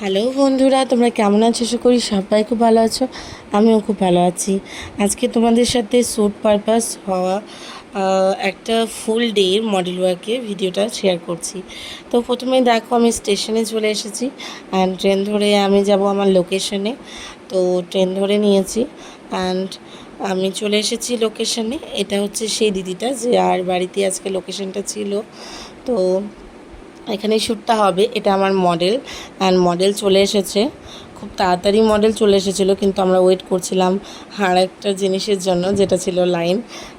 Hello বন্ধুরা, তোমরা কেমন আছো? আশা করি সবাই খুব ভালো আছো। আমিও খুব ভালো আছি। আজকে তোমাদের সাথে স্যুট পারপাস হওয়া একটা ফুল ডে মডেল ওয়ার্কে ভিডিওটা শেয়ার করছি। তো প্রথমেই দেখো, আমি স্টেশনে চলে এসেছি অ্যান্ড ট্রেন ধরে আমি যাব আমার লোকেশনে তো ট্রেন ধরে নিয়েছি অ্যান্ড আমি চলে এসেছি লোকেশনে এটা হচ্ছে সেই দিদিটা, যে আর বাড়িতে আজকে লোকেশনটা ছিল। তো এখানে শ্যুটটা হবে, এটা আমার মডেল অ্যান্ড মডেল চলে এসেছে। খুব তাড়াতাড়ি মডেল চলে এসেছিল, কিন্তু আমরা ওয়েট করছিলাম আর একটা জিনিসের জন্য, যেটা ছিল লাইন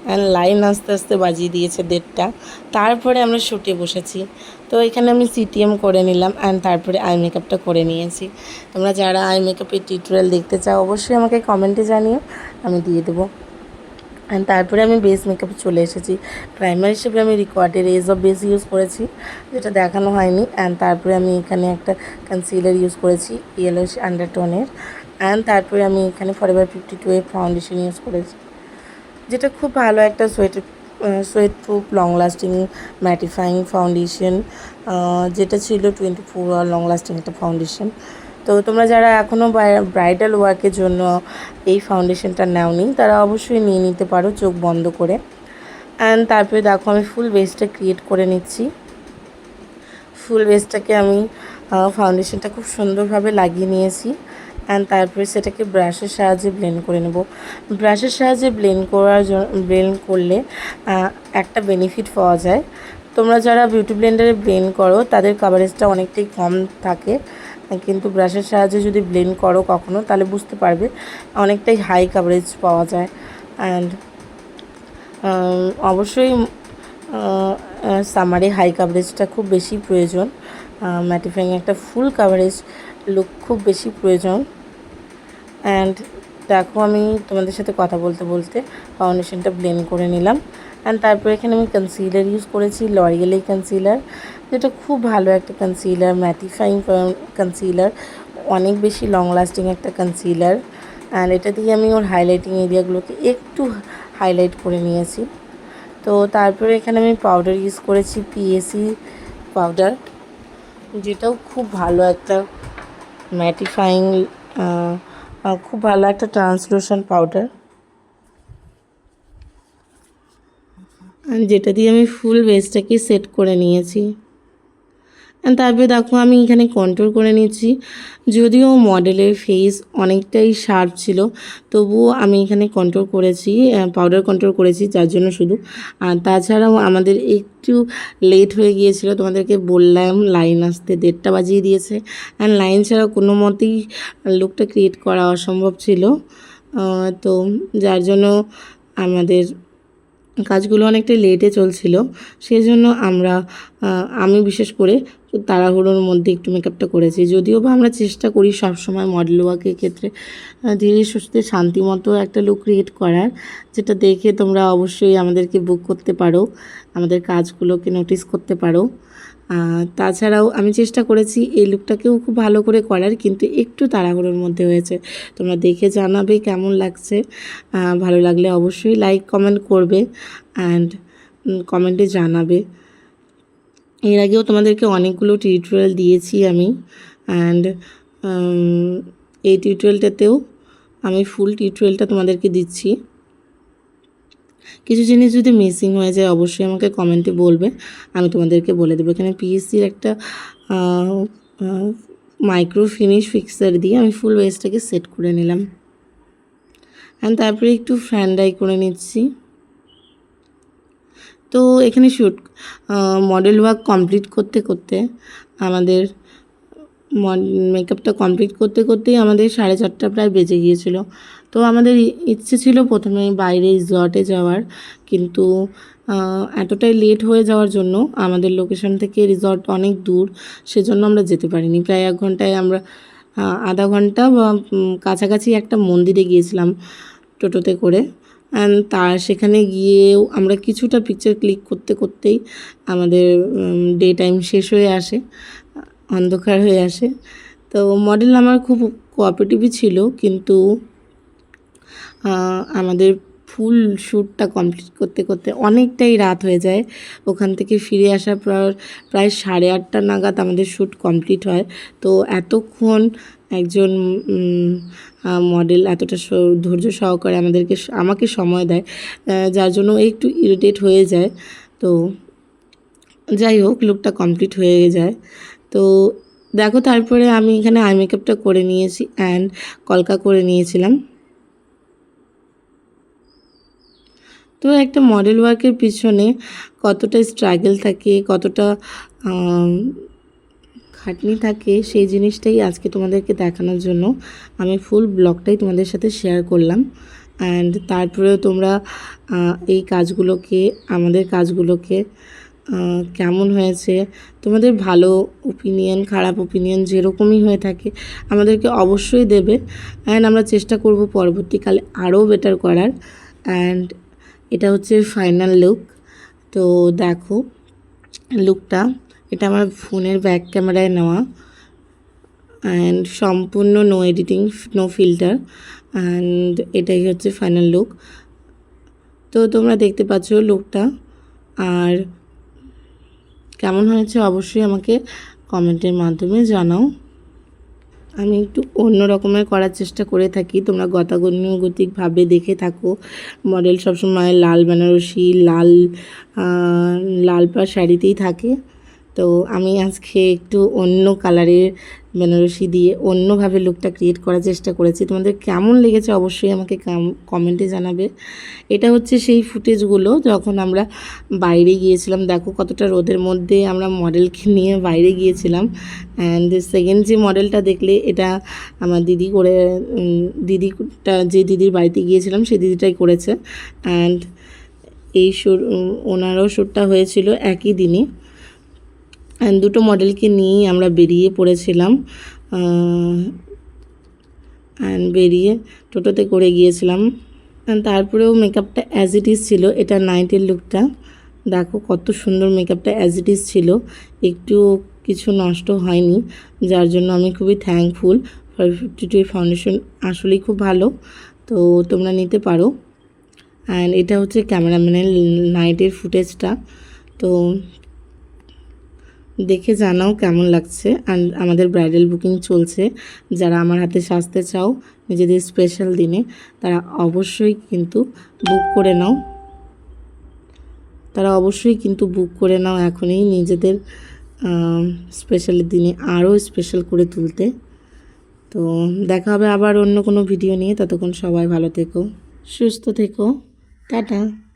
অ্যান্ড লাইন আস্তে আস্তে বাজিয়ে দিয়েছে দেড়টা। তারপরে আমরা শ্যুটে বসেছি। তো এখানে আমি সিটিএম করে নিলাম অ্যান্ড তারপরে আই মেকআপটা করে নিয়েছি। তোমরা যারা আই মেকআপের টিউটোরিয়াল দেখতে চাও, অবশ্যই আমাকে কমেন্টে জানিও, আমি দিয়ে দেবো। তারপরে আমি বেস মেকআপে চলে এসেছি। প্রাইমার হিসেবে আমি রিকোয়ার্ডের এজ অফ বেস ইউজ করেছি, যেটা দেখানো হয়নি। অ্যান্ড তারপরে আমি এখানে একটা কনসিলার ইউজ করেছি ইয়েলোশ আন্ডারটোনের অ্যান্ড তারপরে আমি এখানে ফর এভার ফিফটি টু এর ফাউন্ডেশন ইউজ করেছি। যেটা খুব ভালো একটা sweat sweat proof long lasting mattifying foundation যেটা ছিল twenty four hour long lasting একটা ফাউন্ডেশন তো তোমরা যারা এখনও ব্রাইডাল ওয়ার্কের জন্য এই ফাউন্ডেশনটা নেওনি, তারা অবশ্যই নিয়ে নিতে পারো চোখ বন্ধ করে। অ্যান্ড তারপরে দেখো আমি ফুল বেসটা ক্রিয়েট করে নিচ্ছি। ফুল বেসটাকে আমি ফাউন্ডেশনটা খুব সুন্দরভাবে লাগিয়ে নিয়েছি। অ্যান্ড তারপরে সেটাকে ব্রাশের সাহায্যে ব্লেন্ড করে নেব। ব্রাশের সাহায্যে ব্লেন্ড করার জন্য ব্লেন্ড করলে একটা বেনিফিট পাওয়া যায়। তোমরা যারা বিউটি ব্লেন্ডারে ব্লেন্ড করো, তাদের কাভারেজটা অনেকটাই কম থাকে। কিন্তু ব্রাশের সাহায্যে যদি ব্লেন্ড করো কখনো, তাহলে বুঝতে পারবে অনেকটাই হাই কাভারেজ পাওয়া যায়। অ্যান্ড অবশ্যই সামারে হাই কাভারেজটা খুব বেশি প্রয়োজন। ম্যাটিফাইং একটা ফুল কাভারেজ লুক খুব বেশি প্রয়োজন। অ্যান্ড দেখো আমি তোমাদের সাথে কথা বলতে বলতে ফাউন্ডেশনটা ব্লেন্ড করে নিলাম। অ্যান্ড তারপরে এখানে আমি কনসিলার ইউজ করেছি লরিয়েলের কনসিলার যেটা খুব ভালো একটা কনসিলার ম্যাটিফাইং কনসিলার অনেক বেশি লং লাস্টিং একটা কনসিলার অ্যান্ড এটা দিয়ে আমি ওর হাইলাইটিং এরিয়াগুলোকে একটু হাইলাইট করে নিয়েছি। তো তারপরে এখানে আমি পাউডার ইউজ করেছি পিএসি পাউডার যেটাও খুব ভালো একটা ম্যাটিফাইং খুব ভালো একটা ট্রান্সলুশন পাউডার যেটা দিয়ে আমি ফুল বেসটাকে সেট করে নিয়েছি। তারপরে দেখো আমি এখানে কন্ট্রোল করে নিচ্ছি যদিও মডেলের ফেস অনেকটাই শার্প ছিল, তবুও আমি এখানে কন্ট্রোল করেছি পাউডার কন্ট্রোল করেছি, যার জন্য শুধু। আর তাছাড়াও আমাদের একটু লেট হয়ে গিয়েছিল, তোমাদেরকে বললাম লাইন আসতে দেড়টা বাজিয়ে দিয়েছে। অ্যান্ড লাইন ছাড়া কোনো মতেই লুকটা ক্রিয়েট করা অসম্ভব ছিল। তো যার জন্য আমাদের কাজগুলো অনেকটা লেটে চলছিল সেই জন্য আমরা আমি বিশেষ করে তাড়াহুড়োর মধ্যে একটু মেকআপটা করেছি। যদিও বা আমরা চেষ্টা করি সবসময় মডেল ওয়াকের ক্ষেত্রে ধীরে সুস্থে শান্তিমতো একটা লুক ক্রিয়েট করার, যেটা দেখে তোমরা অবশ্যই আমাদেরকে বুক করতে পারো, আমাদের কাজগুলোকে নোটিস করতে পারো। তাছাড়াও আমি চেষ্টা করেছি এই লুকটাকেও খুব ভালো করে করার, কিন্তু একটু তাড়াহুড়োর মধ্যে হয়েছে। তোমরা দেখে জানাবে কেমন লাগছে। ভালো লাগলে অবশ্যই লাইক কমেন্ট করবে অ্যান্ড কমেন্টে জানাবে। এর আগেও তোমাদেরকে অনেকগুলো টিউটোরিয়াল দিয়েছি আমি অ্যান্ড এই টিউটোরিয়ালটাতেও আমি ফুল টিউটোরিয়ালটা তোমাদেরকে দিচ্ছি। কিছু জিনিস যদি মিসিং হয়ে যায়, অবশ্যই আমাকে কমেন্টে বলবে। আমি তোমাদেরকে বলে দেবো। এখানে পিএসসির একটা মাইক্রো ফিনিশ ফিক্সার দিয়ে আমি ফুল ওয়েস্টটাকে সেট করে নিলাম। অ্যান্ড তারপরে একটু ফ্যান ডাই করে নিচ্ছি। তো এখানে শ্যুট মডেল ওয়ার্ক কমপ্লিট করতে করতে আমাদের মেকআপটা কমপ্লিট করতে করতেই আমাদের সাড়ে চারটা প্রায় বেজে গিয়েছিল। তো আমাদের ইচ্ছে ছিল প্রথমে বাইরে রিসর্টে যাওয়ার, কিন্তু এতটাই লেট হয়ে যাওয়ার জন্য আমাদের লোকেশন থেকে রিসর্ট অনেক দূর, সেজন্য আমরা যেতে পারিনি। প্রায় এক ঘন্টায় আমরা আধা ঘণ্টা বা কাছাকাছি একটা মন্দিরে গিয়েছিলাম টোটোতে করে। অ্যান্ড তার সেখানে গিয়েও আমরা কিছুটা পিকচার ক্লিক করতে করতেই আমাদের ডে টাইম শেষ হয়ে আসে। অন্ধকার হয়ে আসে। তো মডেল আমার খুব কোঅপারেটিভই ছিল, কিন্তু আমাদের ফুল শ্যুটটা কমপ্লিট করতে করতে অনেকটাই রাত হয়ে যায়। ওখান থেকে ফিরে আসার পর প্রায় সাড়ে আটটা নাগাদ আমাদের শ্যুট কমপ্লিট হয়। তো এতক্ষণ একজন মডেল এতটা ধৈর্য সহকারে আমাদেরকে আমাকে সময় দেয় যার জন্য একটু ইরিটেট হয়ে যায়। তো যাই হোক লুকটা কমপ্লিট হয়ে যায়। তো দেখো তারপরে আমি এখানে আই মেকআপটা করে নিয়েছি অ্যান্ড কলকা করে নিয়েছিলাম। তো একটা মডেল ওয়ার্কের পিছনে কতটা স্ট্রাগল থাকে, কতটা খাটনি থাকে, সেই জিনিসটাই আজকে তোমাদেরকে দেখানোর জন্য। আমি ফুল ব্লগটাই তোমাদের সাথে শেয়ার করলাম। অ্যান্ড তারপরেও তোমরা এই কাজগুলোকে, আমাদের কাজগুলোকে কেমন হয়েছে? তোমাদের ভালো ওপিনিয়ন খারাপ ওপিনিয়ন যেরকমই হয়ে থাকে, আমাদেরকে অবশ্যই দেবে। অ্যান্ড আমরা চেষ্টা করব পরবর্তীকালে আরও বেটার করার। অ্যান্ড এটা হচ্ছে ফাইনাল লুক তো দেখো লুকটা এটা আমার ফোনের ব্যাক ক্যামেরায় নেওয়া। অ্যান্ড সম্পূর্ণ no editing no filter and এটাই হচ্ছে ফাইনাল লুক তো তোমরা দেখতে পাচ্ছ লুকটা আর কেমন হয়েছে অবশ্যই আমাকে কমেন্টের মাধ্যমে জানাও। আমি একটু অন্য রকমের করার চেষ্টা করে থাকি। তোমরা গতাগণ্যগতিকভাবে দেখে থাকো। মডেল সবসময় লাল বেনারসি, লাল লাল পা শাড়িতেই থাকে। তো আমি আজকে একটু অন্য কালারের বেনারসি দিয়ে অন্যভাবে লুকটা ক্রিয়েট করার চেষ্টা করেছি। তোমাদের কেমন লেগেছে অবশ্যই আমাকে কমেন্টে জানাবে। এটা হচ্ছে সেই ফুটেজগুলো যখন আমরা বাইরে গিয়েছিলাম। দেখো কতটা রোদের মধ্যে আমরা মডেলকে নিয়ে বাইরে গিয়েছিলাম। অ্যান্ড সেকেন্ড যে মডেলটা দেখলে এটা আমার দিদি করে দিদিটা যে দিদির বাড়িতে গিয়েছিলাম সেই দিদিটাই করেছে। অ্যান্ড এই শ্যুট ওনারও শ্যুটটা হয়েছিল একই দিনে দুটো মডেলকে নিয়েই আমরা বেরিয়ে পড়েছিলাম অ্যান্ড বেরিয়ে টোটোতে করে গিয়েছিলাম। তারপরেও মেকআপটা অ্যাজ ইট ইজ ছিল, এটা নাইটের লুকটা দেখো কত সুন্দর মেকআপটা অ্যাজ ইট ইজ ছিল, একটু কিছু নষ্ট হয়নি, যার জন্য আমি খুবই thankful five fifty two foundation আসলেই খুব ভালো, তো তোমরা নিতে পারো। অ্যান্ড এটা হচ্ছে ক্যামেরাম্যানের নাইটের ফুটেজটা তো দেখে জানাও কেমন লাগছে। আর আমাদের ব্রাইডাল বুকিং চলছে। যারা আমার হাতে সাজতে চাও, নিজেদের স্পেশাল দিনে, তারা অবশ্যই কিন্তু বুক করে নাও। তারা অবশ্যই কিন্তু বুক করে নাও এখনই নিজেদের স্পেশাল দিনে আরও স্পেশাল করে তুলতে। তো দেখা হবে আবার অন্য কোনো ভিডিও নিয়ে। ততক্ষণ সবাই ভালো থেকো, সুস্থ থেকো। টাটা।